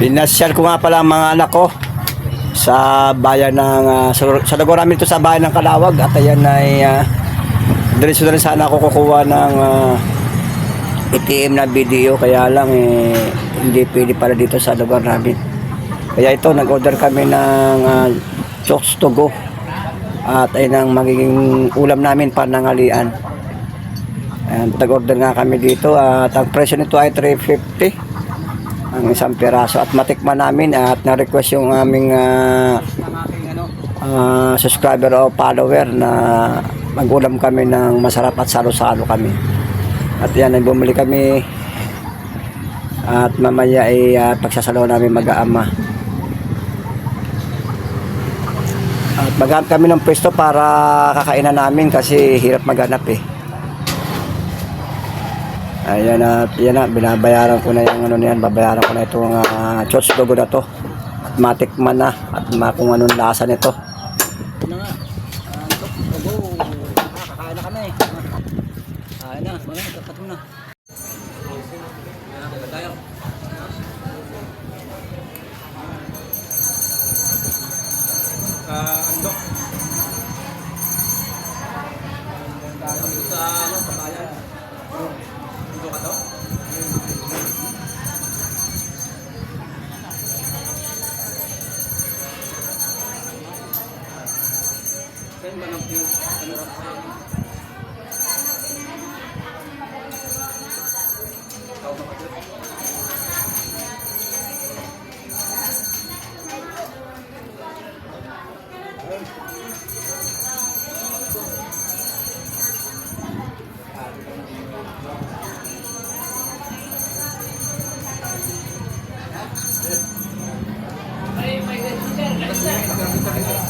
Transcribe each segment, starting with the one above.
Pinasyal ko nga pala mga anak ko sa bayan ng ah, sa, sa lugar namin ito sa bayan ng Kalawag. At ayan ay uh, diretso na rin sana ako kukuha ng ah, itim na video. Kaya lang eh, hindi pwede pala dito sa lugar namin. Kaya ito nag-order kami ng uh, chokes to go. At ayun ang magiging ulam namin panangalian. Ayan, nag-order nga kami dito. At ang presyo nito ay 350 ang isang piraso at matikman namin at na-request yung aming ah, ah, subscriber o follower na magulam kami ng masarap at salo-salo kami. At yan, ay bumili kami at mamaya ay ah, pagsasalaw namin mag-aama. At maghanap kami ng pwesto para kakainan namin kasi hirap maghanap eh. Ayan na, yan na, binabayaran ko na yung ano niyan, babayaran ko na itong uh, chots dogo na to. At matikman na, at ma kung anong lasa nito. Ito na nga. Ah, ito. Ogo. Ah, kakain na kami. Kain na. Mga nagkakatong na. Kaya tayo. Saan ba nang yung ano? Sa Ikaw ba ka Hello,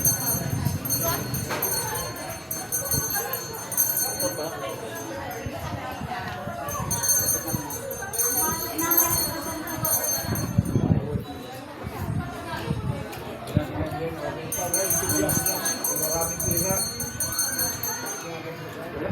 করে